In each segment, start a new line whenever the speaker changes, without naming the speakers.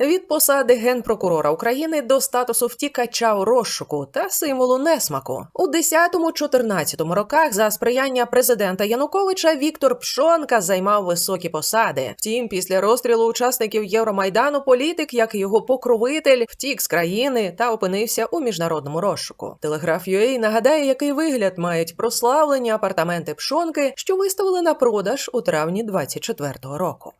від посади генпрокурора України до статусу втікача у розшуку та символу несмаку у 10-14 роках за сприяння президента Януковича Віктор Пшонка займав високі посади. Втім, після розстрілу учасників Євромайдану політик, як його покровитель, втік з країни та опинився у міжнародному розшуку. Телеграф UA нагадає, який вигляд мають прославлені апартаменти Пшонки, що виставили на продаж у травні 24-го року.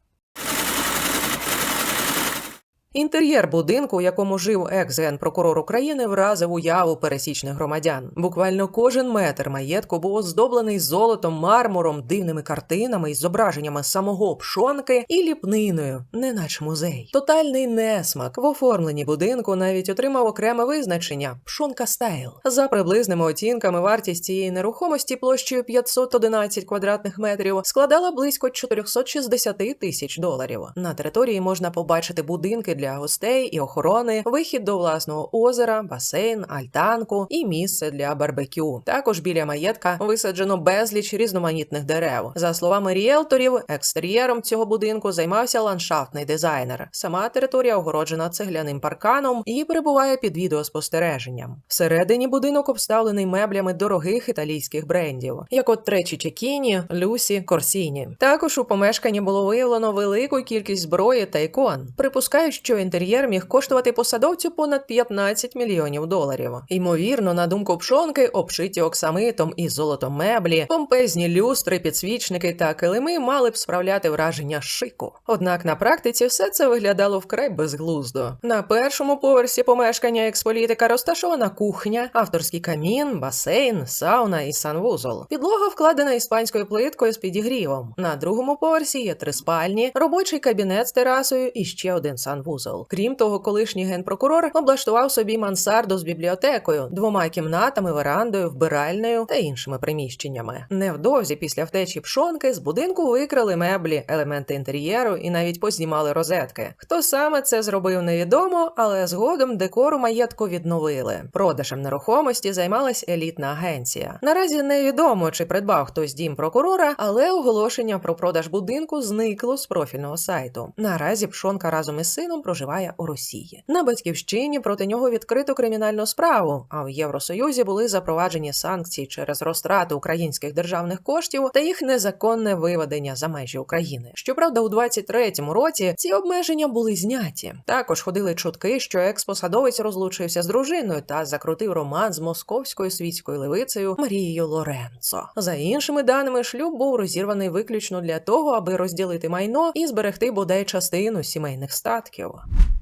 Інтер'єр будинку, у якому жив екс-генпрокурор України, вразив уяву пересічних громадян. Буквально кожен метр маєтку був оздоблений золотом, мармуром, дивними картинами із зображеннями самого пшонки і ліпниною, неначе музей. Тотальний несмак в оформленні будинку навіть отримав окреме визначення пшонка стайл. За приблизними оцінками, вартість цієї нерухомості площею 511 квадратних метрів складала близько 460 тисяч доларів. На території можна побачити будинки для гостей і охорони, вихід до власного озера, басейн, альтанку і місце для барбекю. Також біля маєтка висаджено безліч різноманітних дерев. За словами ріелторів, екстер'єром цього будинку займався ландшафтний дизайнер. Сама територія огороджена цегляним парканом і перебуває під відеоспостереженням. Всередині будинок обставлений меблями дорогих італійських брендів, як от Тречі Чекіні, Люсі, Корсіні. Також у помешканні було виявлено велику кількість зброї та ікон. Припускають, що інтер'єр міг коштувати посадовцю понад 15 мільйонів доларів. Ймовірно, на думку пшонки, обшиті оксамитом і золотом меблі, помпезні люстри, підсвічники та килими мали б справляти враження шику. Однак на практиці все це виглядало вкрай безглуздо. На першому поверсі помешкання експолітика розташована кухня, авторський камін, басейн, сауна і санвузол. Підлога вкладена іспанською плиткою з підігрівом. На другому поверсі є три спальні, робочий кабінет з терасою і ще один санвузол. Крім того, колишній генпрокурор облаштував собі мансарду з бібліотекою, двома кімнатами, верандою, вбиральнею та іншими приміщеннями. Невдовзі після втечі пшонки з будинку викрали меблі, елементи інтер'єру і навіть познімали розетки. Хто саме це зробив, невідомо, але згодом декору маєтку відновили. Продажем нерухомості займалась елітна агенція. Наразі невідомо, чи придбав хтось дім прокурора, але оголошення про продаж будинку зникло з профільного сайту. Наразі пшонка разом із сином проживає у Росії. На батьківщині проти нього відкрито кримінальну справу. А в Євросоюзі були запроваджені санкції через розтрату українських державних коштів та їх незаконне виведення за межі України. Щоправда, у 23-му році ці обмеження були зняті. Також ходили чутки, що експосадовець розлучився з дружиною та закрутив роман з московською світською левицею Марією Лоренцо. За іншими даними, шлюб був розірваний виключно для того, аби розділити майно і зберегти бодай частину сімейних статків. Iowa.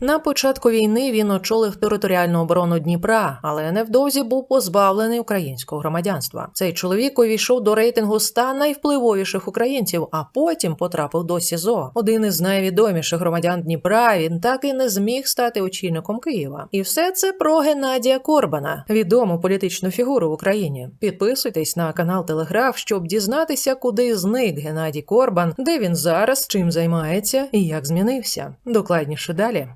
На початку війни він очолив територіальну оборону Дніпра, але невдовзі був позбавлений українського громадянства. Цей чоловік увійшов до рейтингу ста найвпливовіших українців, а потім потрапив до СІЗО. Один із найвідоміших громадян Дніпра. Він так і не зміг стати очільником Києва. І все це про Геннадія Корбана, відому політичну фігуру в Україні. Підписуйтесь на канал Телеграф, щоб дізнатися, куди зник Геннадій Корбан, де він зараз, чим займається і як змінився. Докладніше далі.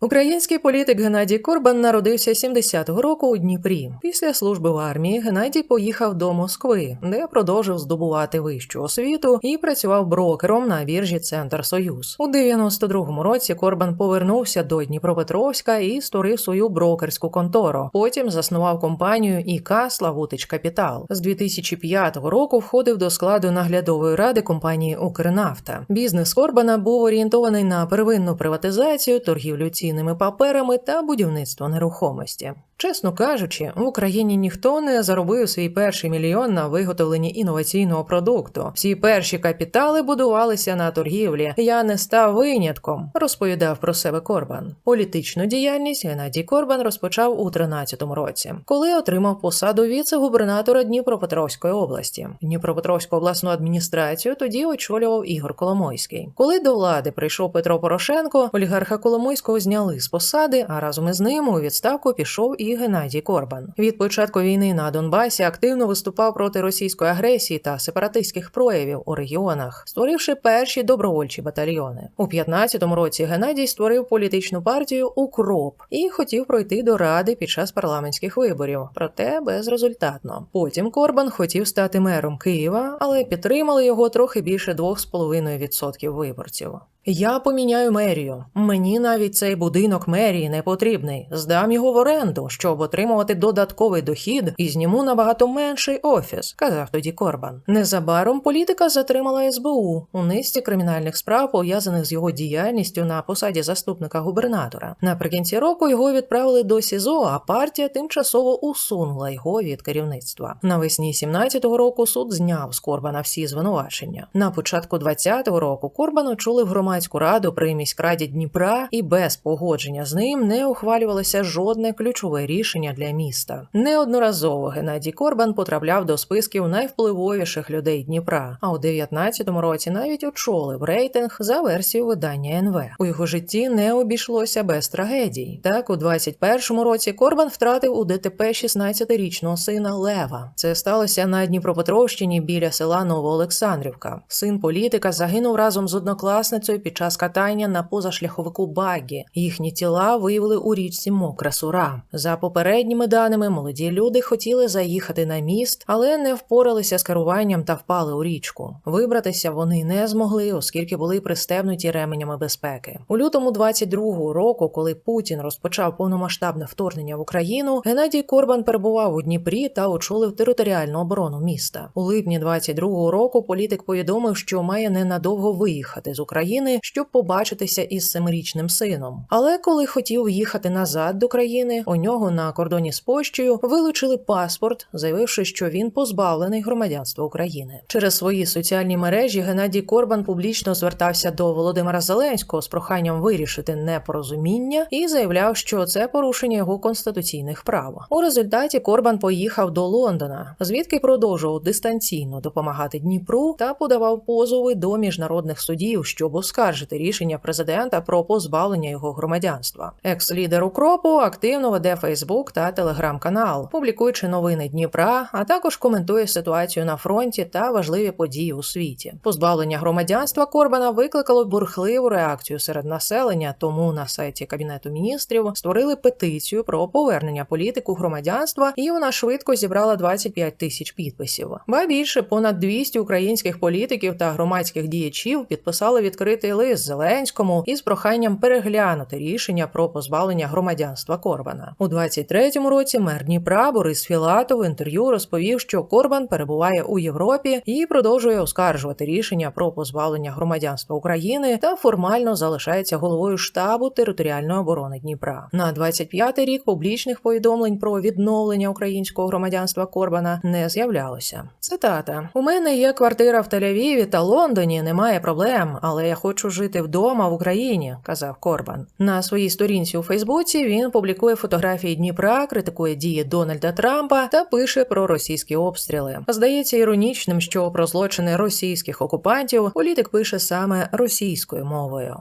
Український політик Геннадій Корбан народився 70-го року у Дніпрі. Після служби в армії Геннадій поїхав до Москви, де продовжив здобувати вищу освіту і працював брокером на біржі Центр Союз. У 92-му році Корбан повернувся до Дніпропетровська і створив свою брокерську контору. Потім заснував компанію ІК Славутич Капітал. З 2005 року входив до складу наглядової ради компанії Укрнафта. Бізнес Корбана був орієнтований на первинну приватизацію, торгівлю цінними паперами та будівництво нерухомості. Чесно кажучи, в Україні ніхто не заробив свій перший мільйон на виготовленні інноваційного продукту. Всі перші капітали будувалися на торгівлі. Я не став винятком, розповідав про себе Корбан. Політичну діяльність Геннадій Корбан розпочав у 13-му році, коли отримав посаду віце-губернатора Дніпропетровської області. Дніпропетровську обласну адміністрацію тоді очолював Ігор Коломойський. Коли до влади прийшов Петро Порошенко, олігарха Коломойського зняли з посади, а разом із ним у відставку пішов і і Геннадій Корбан. Від початку війни на Донбасі активно виступав проти російської агресії та сепаратистських проявів у регіонах, створивши перші добровольчі батальйони. У 15-му році Геннадій створив політичну партію Укроп і хотів пройти до ради під час парламентських виборів, проте безрезультатно. Потім Корбан хотів стати мером Києва, але підтримали його трохи більше 2,5% виборців. Я поміняю мерію. Мені навіть цей будинок мерії не потрібний. Здам його в оренду, щоб отримувати додатковий дохід і зніму набагато менший офіс, казав тоді Корбан. Незабаром політика затримала СБУ у низці кримінальних справ, пов'язаних з його діяльністю на посаді заступника губернатора. Наприкінці року його відправили до СІЗО, а партія тимчасово усунула його від керівництва. Навесні 17-го року суд зняв з Корбана всі звинувачення. На початку 20-го року Корбан очолив громадську раду при міськраді Дніпра, і без погодження з ним не ухвалювалося жодне ключове рішення для міста. Неодноразово Геннадій Корбан потрапляв до списків найвпливовіших людей Дніпра. А у 19-му році навіть очолив рейтинг за версією видання НВ. У його житті не обійшлося без трагедій. Так, у 21-му році Корбан втратив у ДТП 16-річного сина Лева. Це сталося на Дніпропетровщині біля села Новоолександрівка. Син політика загинув разом з однокласницею під час катання на позашляховику Багі. Їхні тіла виявили у річці Мокра Сура. За попередніми даними, молоді люди хотіли заїхати на міст, але не впоралися з керуванням та впали у річку. Вибратися вони не змогли, оскільки були пристебнуті ременями безпеки. У лютому 22-го року, коли Путін розпочав повномасштабне вторгнення в Україну, Геннадій Корбан перебував у Дніпрі та очолив територіальну оборону міста. У липні 22-го року політик повідомив, що має ненадовго виїхати з України, щоб побачитися із семирічним сином. Але коли хотів їхати назад до країни, у нього на кордоні з Польщею вилучили паспорт, заявивши, що він позбавлений громадянства України. Через свої соціальні мережі Геннадій Корбан публічно звертався до Володимира Зеленського з проханням вирішити непорозуміння і заявляв, що це порушення його конституційних прав. У результаті Корбан поїхав до Лондона, звідки продовжував дистанційно допомагати Дніпру та подавав позови до міжнародних судів, щоб оскаржити рішення президента про позбавлення його громадянства. Екс-лідер Укропу активно веде Фейсбук та телеграм-канал, публікуючи новини Дніпра, а також коментує ситуацію на фронті та важливі події у світі. Позбавлення громадянства Корбана викликало бурхливу реакцію серед населення, тому на сайті Кабінету міністрів створили петицію про повернення політику громадянства, і вона швидко зібрала 25 тисяч підписів. Ба більше понад 200 українських політиків та громадських діячів підписали відкритий лист Зеленському із проханням переглянути рішення про позбавлення громадянства Корбана. У 23-му році мер Дніпра Борис Філатов в інтерв'ю розповів, що Корбан перебуває у Європі і продовжує оскаржувати рішення про позбавлення громадянства України та формально залишається головою штабу територіальної оборони Дніпра. На 25-й рік публічних повідомлень про відновлення українського громадянства Корбана не з'являлося. Цитата: у мене є квартира в Тель-Авіві та Лондоні, немає проблем, але я хочу жити вдома в Україні, казав Корбан. На своїй сторінці у Фейсбуці він публікує фотографії Дніпра, критикує дії Дональда Трампа та пише про російські обстріли. Здається іронічним, що про злочини російських окупантів політик пише саме російською мовою.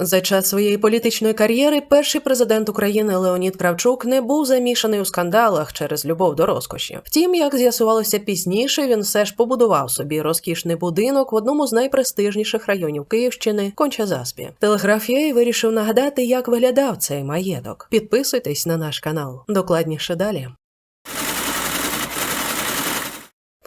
За час своєї політичної кар'єри перший президент України Леонід Кравчук не був замішаний у скандалах через любов до розкоші. Втім, як з'ясувалося пізніше, він все ж побудував собі розкішний будинок в одному з найпрестижніших районів Київщини Кончазаспі. Телеграфія вирішив нагадати, як виглядав цей маєток. Підписуйтесь на наш канал. Докладніше далі.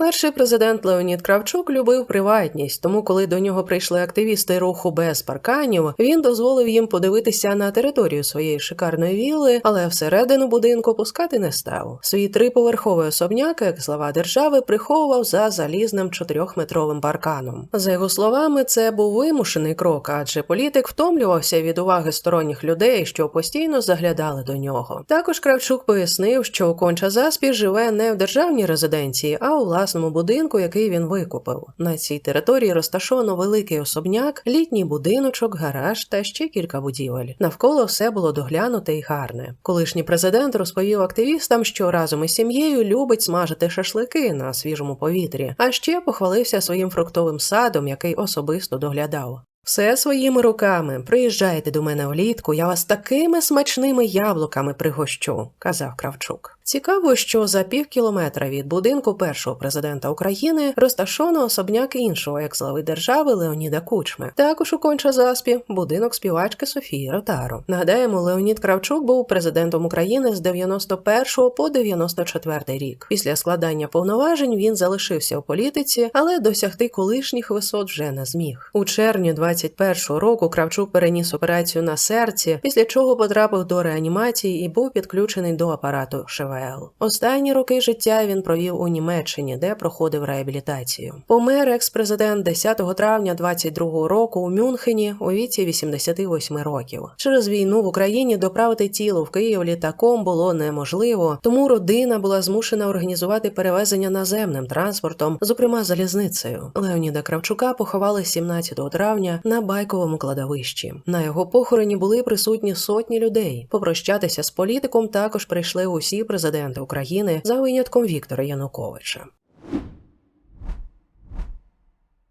Перший президент Леонід Кравчук любив приватність, тому коли до нього прийшли активісти руху без парканів, він дозволив їм подивитися на територію своєї шикарної вілли, але всередину будинку пускати не став. Свій триповерховий особняк, як слова держави, приховував за залізним чотирьохметровим парканом. За його словами, це був вимушений крок, адже політик втомлювався від уваги сторонніх людей, що постійно заглядали до нього. Також Кравчук пояснив, що Конча Заспі живе не в державній резиденції, а у власному будинку, який він викупив. На цій території розташовано великий особняк, літній будиночок, гараж та ще кілька будівель. Навколо все було доглянуте і гарне. Колишній президент розповів активістам, що разом із сім'єю любить смажити шашлики на свіжому повітрі, а ще похвалився своїм фруктовим садом, який особисто доглядав. Все своїми руками. Приїжджайте до мене влітку, я вас такими смачними яблуками пригощу, казав Кравчук. Цікаво, що за пів кілометра від будинку першого президента України розташовано особняк іншого екс-глави держави Леоніда Кучми. Також у Конча-Заспі будинок співачки Софії Ротару. Нагадаємо, Леонід Кравчук був президентом України з 91 по 94 рік. Після складання повноважень він залишився у політиці, але досягти колишніх висот вже не зміг. У червні 21 року Кравчук переніс операцію на серці, після чого потрапив до реанімації і був підключений до апарату ШВЛ. Останні роки життя він провів у Німеччині, де проходив реабілітацію. Помер екс-президент 10 травня 22 року у Мюнхені у віці 88 років. Через війну в Україні доправити тіло в Київ літаком було неможливо, тому родина була змушена організувати перевезення наземним транспортом, зокрема залізницею. Леоніда Кравчука поховали 17 травня на байковому кладовищі. На його похороні були присутні сотні людей. Попрощатися з політиком також прийшли усі президенти України за винятком Віктора Януковича.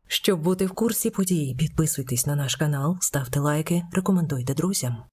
Щоб бути в курсі подій, підписуйтесь на наш канал, ставте лайки, рекомендуйте друзям.